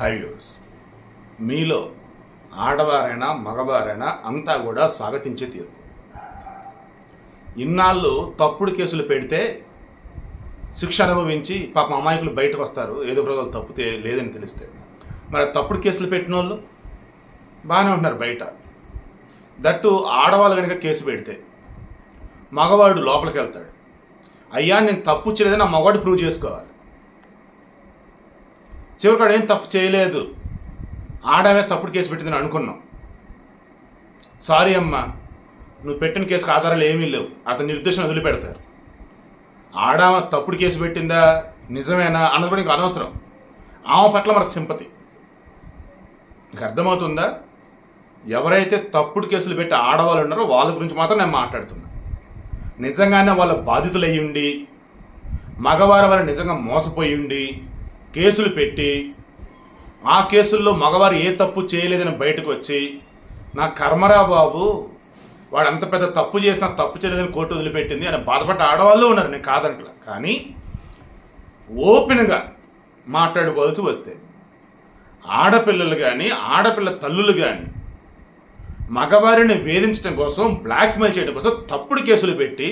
హైవ్యూస్ మీలో ఆడవారైనా మగవారైనా అంతా కూడా స్వాగతించే తీర్పు. ఇన్నాళ్ళు తప్పుడు కేసులు పెడితే శిక్ష అనుభవించి పాపం అమాయకులు బయటకు వస్తారు. ఏదో ఒక రోజు వాళ్ళు తప్పితే లేదని తెలిస్తే. మరి తప్పుడు కేసులు పెట్టిన వాళ్ళు బాగానే ఉంటున్నారు బయట. దట్టు ఆడవాళ్ళు కనుక కేసు పెడితే మగవాడు లోపలికి వెళ్తాడు. అయ్యా నేను తప్పు చేయలేదని ఆ మగవాడు ప్రూవ్ చేసుకోవాలి. చివరికాడు ఏం తప్పు చేయలేదు. ఆడమే తప్పుడు కేసు పెట్టిందని అనుకున్నాం. సారీ అమ్మా నువ్వు పెట్టిన కేసుకు ఆధారాలు ఏమీ లేవు. అతని నిర్దేశం వదిలిపెడతారు. ఆడామ తప్పుడు కేసు పెట్టిందా? నిజమేనా అన్నది కూడా ఇంకా అనవసరం. ఆమె పట్ల మన సింపతి. నీకు అర్థమవుతుందా? ఎవరైతే తప్పుడు కేసులు పెట్టి ఆడవాళ్ళు ఉన్నారో వాళ్ళ గురించి మాత్రం నేను మాట్లాడుతున్నా. నిజంగానే వాళ్ళ బాధితులయ్యుండి అయ్యి ఉండి మగవారి నిజంగా మోసపోయి ఉండి కేసులు పెట్టి ఆ కేసుల్లో మగవారు ఏ తప్పు చేయలేదని బయటకు వచ్చి నా కర్మరా బాబు వాడు అంత పెద్ద తప్పు చేసినా తప్పు చేయలేదని కోర్టు వదిలిపెట్టింది అని బాధపడ్డ ఆడవాళ్ళు ఉన్నారు నేను కాదంటలా. కానీ ఓపెన్గా మాట్లాడుకోవాల్సి వస్తే ఆడపిల్లలు కానీ ఆడపిల్ల తల్లులు కానీ మగవారిని వేధించడం కోసం బ్లాక్మెయిల్ చేయడం కోసం తప్పుడు కేసులు పెట్టి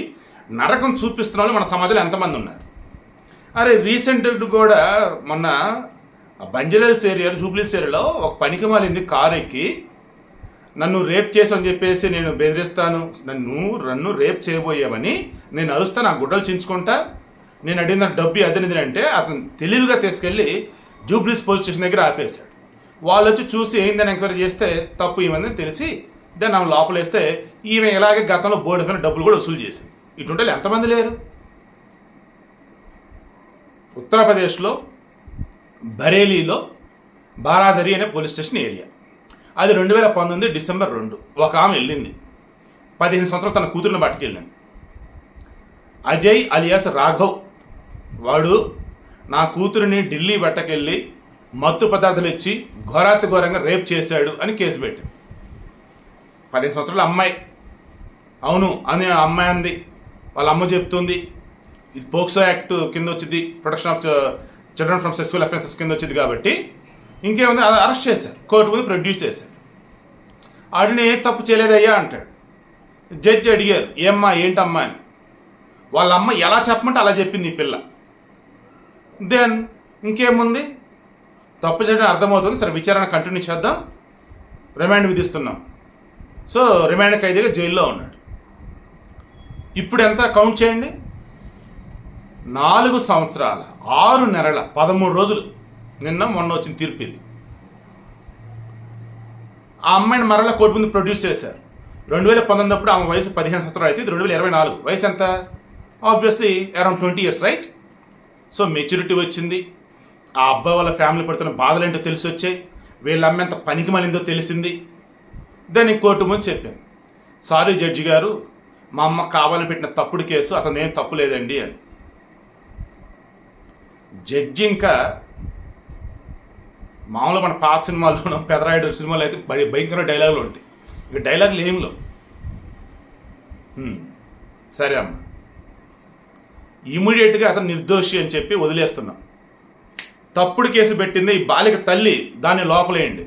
నరకం చూపిస్తున్న వాళ్ళు మన సమాజంలో ఎంతమంది ఉన్నారు? అరే రీసెంట్ కూడా మొన్న బంజరల్స్ ఏరియా జూబ్లీస్ ఏరియాలో ఒక పనికి మాలింది కారు ఎక్కి. నన్ను రేప్ చేసని చెప్పేసి నేను బెదిరిస్తాను. నన్ను నన్ను రేప్ చేయబోయామని నేను అరుస్తా నా గుడ్డలు చించుకుంటా. నేను అడిగిన డబ్బు అదనిది అంటే అతను తెలివిగా తీసుకెళ్ళి జూబ్లీస్ పోలీస్ స్టేషన్ దగ్గర ఆపేశాడు. వాళ్ళు వచ్చి చూసి ఏందని ఎంక్వైరీ చేస్తే తప్పు ఏమని తెలిసి దాన్ని ఆమె లోపలేస్తే ఈమె ఇలాగే గతంలో బోర్డు డబ్బులు కూడా వసూలు చేసింది. ఇటువంటి ఎంతమంది లేరు? ఉత్తరప్రదేశ్లో బరేలీలో బారాదరి అనే పోలీస్ స్టేషన్ ఏరియా. అది రెండు వేల పంతొమ్మిది డిసెంబర్ రెండు. ఒక ఆమె వెళ్ళింది. పదిహేను సంవత్సరాలు తన కూతురుని పట్టుకెళ్ళింది. అజయ్ అలియాస్ రాఘవ్ వాడు నా కూతురిని ఢిల్లీ పట్టకెళ్ళి మత్తు పదార్థాలు ఇచ్చి ఘోరాతి ఘోరంగా రేప్ చేశాడు అని కేసు పెట్టింది. పదిహేను సంవత్సరాల అమ్మాయి. అవును అని ఆ అమ్మాయి అంది. వాళ్ళ అమ్మ చెప్తుంది. ఇది పోక్సో యాక్ట్ కింద వచ్చింది protection of children from sexual offences కింద వచ్చింది కాబట్టి ఇంకేముంది? అది అరెస్ట్ చేశారు కోర్టు ముందు ప్రొడ్యూస్ చేశారు. ఆడిని ఏ తప్పు చేయలేదయ్యా అంటాడు. జడ్జి అడిగారు ఏమ్మా ఏంటమ్మా అని. వాళ్ళ అమ్మ ఎలా చెప్పమంటే అలా చెప్పింది ఈ పిల్ల. దెన్ ఇంకేముంది? తప్పు చేయడం అర్థమవుతుంది సరే విచారణ కంటిన్యూ చేద్దాం రిమాండ్ విధిస్తున్నాం. సో రిమాండ్ ఖైదీగా జైల్లో ఉన్నాడు. ఇప్పుడు ఎంత కౌంట్ చేయండి. నాలుగు సంవత్సరాల ఆరు నెలల పదమూడు రోజులు. నిన్న మొన్న వచ్చిన తీర్పు ఇది. ఆ అమ్మాయిని మరలా కోర్టు ముందు ప్రొడ్యూస్ చేశారు. రెండు వేల పంతొమ్మిది ఆమె వయసు పదిహేను సంవత్సరాలు అయితే ఇది రెండు వేల ఇరవై నాలుగు. వయసు ఎంత? Obviously around twenty years right so maturity వచ్చింది. ఆ అబ్బాయి వాళ్ళ ఫ్యామిలీ పడుతున్న బాధలు ఏంటో తెలిసి వచ్చాయి వీళ్ళ అమ్మ ఎంత పనికి మలిందో తెలిసింది. దాన్ని కోర్టు ముందు చెప్పాను. సారీ జడ్జి గారు మా అమ్మ కావాలని పెట్టిన తప్పుడు కేసు అతను ఏం తప్పు లేదండి అని. జడ్జి ఇంకా మామూలుగా మన పాత సినిమాల్లోనూ పెదరాయుడు సినిమాలు అయితే భయ- భయంకర డైలాగులు ఉంటాయి. ఇక డైలాగులు ఏం లేవు. సరే అమ్మ. ఇమీడియట్గా అతను నిర్దోషి అని చెప్పి వదిలేస్తున్నాం. తప్పుడు కేసు పెట్టింది ఈ బాలిక తల్లి దాన్ని లోపలేయండి.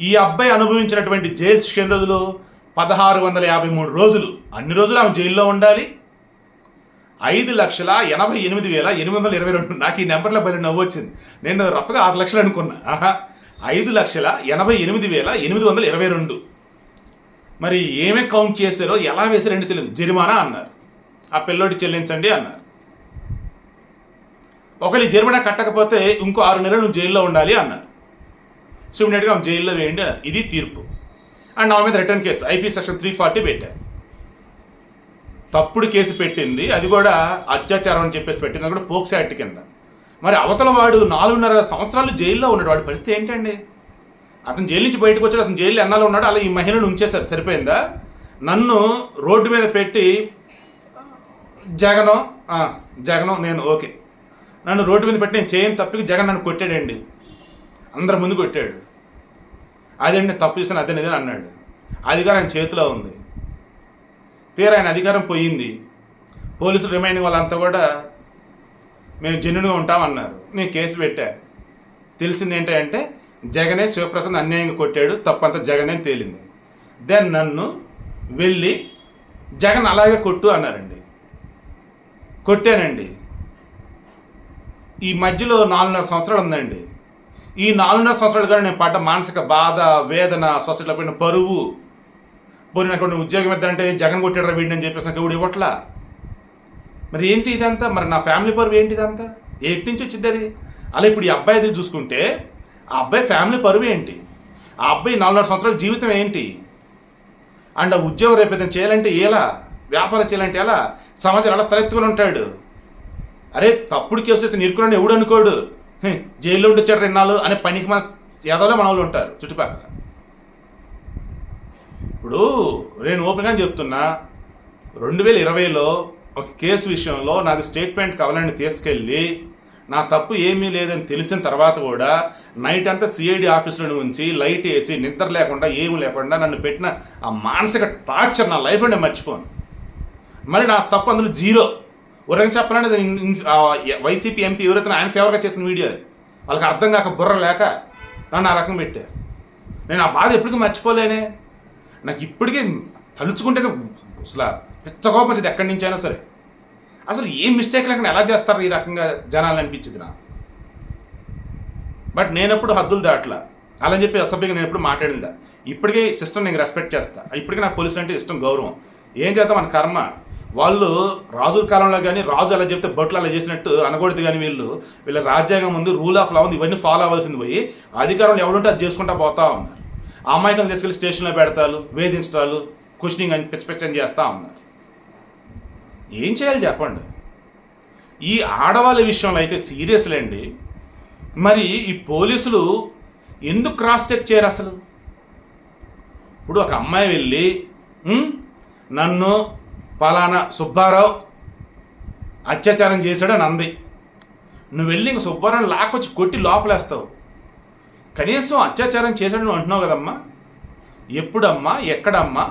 ఈ అబ్బాయి అనుభవించినటువంటి జైలు శిక్షణ రోజులు? పదహారు వందల యాభై మూడు రోజులు. అన్ని రోజులు ఆమె జైల్లో ఉండాలి. ఐదు లక్షల ఎనభై ఎనిమిది వేల ఎనిమిది వందల ఇరవై రెండు. నాకు ఈ నెంబర్లో బలి నవ్వు వచ్చింది. నేను రఫ్గా ఆరు లక్షలు అనుకున్నా. ఆహా. ఐదు లక్షల ఎనభై ఎనిమిది వేల ఎనిమిది వందల ఇరవై రెండు. మరి ఏమే కౌంట్ చేశారో ఎలా వేశారంటే తెలియదు. జరిమానా అన్నారు. ఆ పిల్లోడి చెల్లించండి అన్నారు. ఒకరి జరిమానా కట్టకపోతే ఇంకో ఆరు నెలలు నువ్వు జైల్లో ఉండాలి అన్నారు. సో జైల్లో వేయండి అన్నారు. ఇది తీర్పు. అండ్ నా మీద return case. IP section three forty పెట్టారు. తప్పుడు కేసు పెట్టింది అది కూడా అత్యాచారం అని చెప్పేసి పెట్టింది అది కూడా పోక్స్ యాక్ట్ కింద. మరి అవతల వాడు నాలుగున్నర సంవత్సరాలు జైల్లో ఉన్నాడు వాడి పరిస్థితి ఏంటండి? అతను జైలు నుంచి బయటకు వచ్చాడు అతను జైల్లో ఎన్నాళ్ళు ఉన్నాడు అలా ఈ మహిళను ఉంచేశారు సరిపోయిందా? నన్ను రోడ్డు మీద పెట్టి జగనం జగనం నేను ఓకే. నన్ను రోడ్డు మీద పెట్టి నేను చేయని తప్పుకి జగన్ నన్ను కొట్టాడండి. అందరి ముందు కొట్టాడు. అదేంటి తప్పు చేసిన అదే నిజం అన్నాడు. అధికారం ఆయన చేతిలో ఉంది. తీరా ఆయన అధికారం పోయింది. పోలీసులు రిమైండింగ్ వాళ్ళంతా కూడా మేము జెన్యున్గా ఉంటామన్నారు. నేను కేసు పెట్టా. తెలిసింది ఏంటంటే జగనే శివప్రసాద్ అన్యాయంగా కొట్టాడు తప్పంతా జగనే తేలింది. దెన్ నన్ను వెళ్ళి జగన్ అలాగే కొట్టు అన్నారండి. కొట్టానండి. ఈ మధ్యలో నాలుగున్నర సంవత్సరాలు ఉందండి. ఈ నాలుగున్నర సంవత్సరాలు కూడా నేను పడ్డ మానసిక బాధ వేదన సొసైటీలో పడిన పరువు పోయిన కొన్ని ఉద్యోగం ఇద్దంటే జగన్ కొట్టాడు వీడిని అని చెప్పేసి నాకు ఎవడు ఇవ్వట్లా? మరి ఏంటి ఇదంతా? మరి నా ఫ్యామిలీ పరువు ఏంటి ఇదంతా? ఎటు నుంచి వచ్చింది అది? అలా ఇప్పుడు ఈ అబ్బాయిది చూసుకుంటే ఆ అబ్బాయి ఫ్యామిలీ పరువు ఏంటి? ఆ అబ్బాయి నాలుగున్నర సంవత్సరాల జీవితం ఏంటి? అండ్ ఆ ఉద్యోగం రేపు ఏదైనా చేయాలంటే ఎలా? వ్యాపారం చేయాలంటే ఎలా? సమాజం అలా తలెత్తుకుని ఉంటాడు? అరే తప్పుడు కేసు అయితే నిరుకులని ఎవడు అనుకోడు? జైల్లో ఉండొచ్చాడు వచ్చాడు అనే పనికి మన ఏదోలో మన వాళ్ళు ఉంటారు చుట్టుపక్కల. ఇప్పుడు నేను ఓపెన్గా చెప్తున్నా. రెండు వేల ఇరవైలో ఒక కేసు విషయంలో నాది స్టేట్మెంట్ కావాలని తీసుకెళ్ళి నా తప్పు ఏమీ లేదని తెలిసిన తర్వాత కూడా నైట్ అంతా సిఐడి ఆఫీసులో ఉంచి లైట్ వేసి నిద్ర లేకుండా ఏమి లేకుండా నన్ను పెట్టిన ఆ మానసిక టార్చర్ నా లైఫ్ నేను మర్చిపోను. మళ్ళీ నా తప్పు అందులో జీరో. ఉరగని చెప్పాలంటే వైసీపీ ఎంపీ ఎవరైతే ఆయన ఫేవర్గా చేసిన వీడియో అది. వాళ్ళకి అర్థం కాక బుర్ర లేక నన్ను ఆ రకం పెట్టారు. నేను ఆ బాధ ఎప్పటికీ మర్చిపోలేనే. నాకు ఇప్పటికే తలుచుకుంటేనే అసలు పిచ్చకోపం వచ్చింది ఎక్కడి నుంచి అయినా సరే. అసలు ఏం మిస్టేక్ లేకుండా ఎలా చేస్తారు ఈ రకంగా జనాలు అనిపించింది నాకు. బట్ నేనప్పుడు హద్దులు దాట్లా. అలా అని చెప్పి అసభ్యంగా నేను ఎప్పుడు మాట్లాడిందా. ఇప్పటికే సిస్టమ్ నేను రెస్పెక్ట్ చేస్తా. ఇప్పటికే నాకు పోలీసులు అంటే ఇష్టం గౌరవం. ఏం చేద్దాం మన కర్మ? వాళ్ళు రాజుల కాలంలో కానీ రాజు అలా చెప్తే బట్లు అలా చేసినట్టు అనకూడదు కానీ వీళ్ళు. వీళ్ళ రాజ్యాంగం ఉంది రూల్ ఆఫ్ లా ఉంది ఇవన్నీ ఫాలో అవ్వాల్సింది పోయి అధికారంలో ఎవడుంటే అది చేసుకుంటా పోతా ఉన్నారు. ఆ అమ్మాయికలు తీసుకెళ్ళి స్టేషన్లో పెడతారు వేధించడాలు క్వశ్చనింగ్ అని పిచ్చ పిచ్చని చేస్తూ ఉన్నారు. ఏం చేయాలి చెప్పండి? ఈ ఆడవాళ్ళ విషయంలో అయితే సీరియస్లేండి మరి ఈ పోలీసులు ఎందుకు క్రాస్ చెక్ చేయరు అసలు? ఇప్పుడు ఒక అమ్మాయి వెళ్ళి నన్ను పలానా సుబ్బారావు అత్యాచారం చేశాడని అంది. నువ్వు వెళ్ళి ఇంక సుబ్బారావుని లాక్కొచ్చి కొట్టి లోపలేస్తావు. కనీసం అత్యాచారం చేశాడని అంటున్నావు కదమ్మా? ఎప్పుడమ్మా? ఎక్కడమ్మా?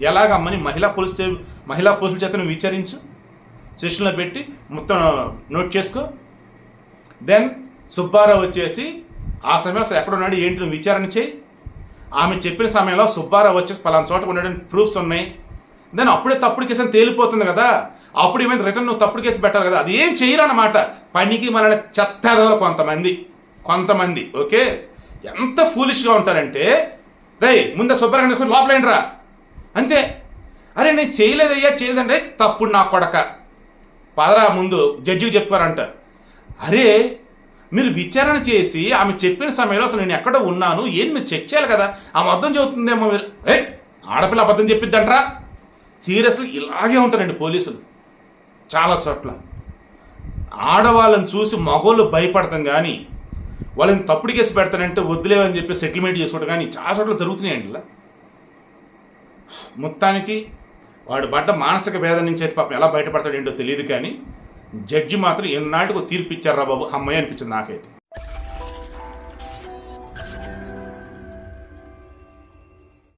ఎలాగమ్మని మహిళా పోలీస్ మహిళా పోలీసుల చేత నువ్వు విచారించు? సెషన్లో పెట్టి మొత్తం నోట్ చేసుకో. దెన్ సుబ్బారావు వచ్చేసి ఆ సమయంలో అసలు ఎక్కడ ఉన్నాడు? ఏంటి? నువ్వు విచారణ చేయి. ఆమె చెప్పిన సమయంలో సుబ్బారావు వచ్చేసి పలానా చోట ఉన్నాడని ప్రూఫ్స్ ఉన్నాయి. దెన్ అప్పుడే తప్పుడు కేసు అని తేలిపోతుంది కదా. అప్పుడు ఏమైనా రిటర్న్ నువ్వు తప్పుడు కేసు పెట్టాలి కదా. అది ఏం చేయరన్నమాట? పనికి మన చెత్తారు కొంతమంది. కొంతమంది ఓకే? ఎంత ఫూలిష్గా ఉంటారంటే రేయ్ ముందే శుభ్రంగా తీసుకొని లోపలేండ్రా అంతే. అరే నేను చేయలేదయ్యా చేయలేదంటే తప్పుడు నా కొడక. పదరా ముందు జడ్జికి చెప్పారంటారు అరే మీరు విచారణ చేసి ఆమె చెప్పిన సమయంలో అసలు నేను ఎక్కడ ఉన్నాను ఏం మీరు చెక్ చేయాలి కదా? ఆమె అర్థం చెబుతుందేమో మీరు. ఏ ఆడపిల్ల అబద్ధం చెప్పిద్దంట్రా. సీరియస్లీ ఇలాగే ఉంటారండి పోలీసులు. చాలా చోట్ల. ఆడవాళ్ళని చూసి మగోళ్ళు భయపడతాం కానీ వాళ్ళని తప్పుడు కేసు పెడతానంటే వద్దులేవని చెప్పి సెటిల్మెంట్ చేసుకోవడం కానీ చాలా చోట్ల జరుగుతున్నాయండి ఇలా. మొత్తానికి వాడు పడ్డ మానసిక వేదన నుంచి అయితే పాపం ఎలా బయటపడతాడు ఏంటో తెలియదు కానీ జడ్జి మాత్రం ఎన్నాటికి తీర్పు ఇచ్చారా బాబు అమ్మాయి అనిపించింది నాకైతే.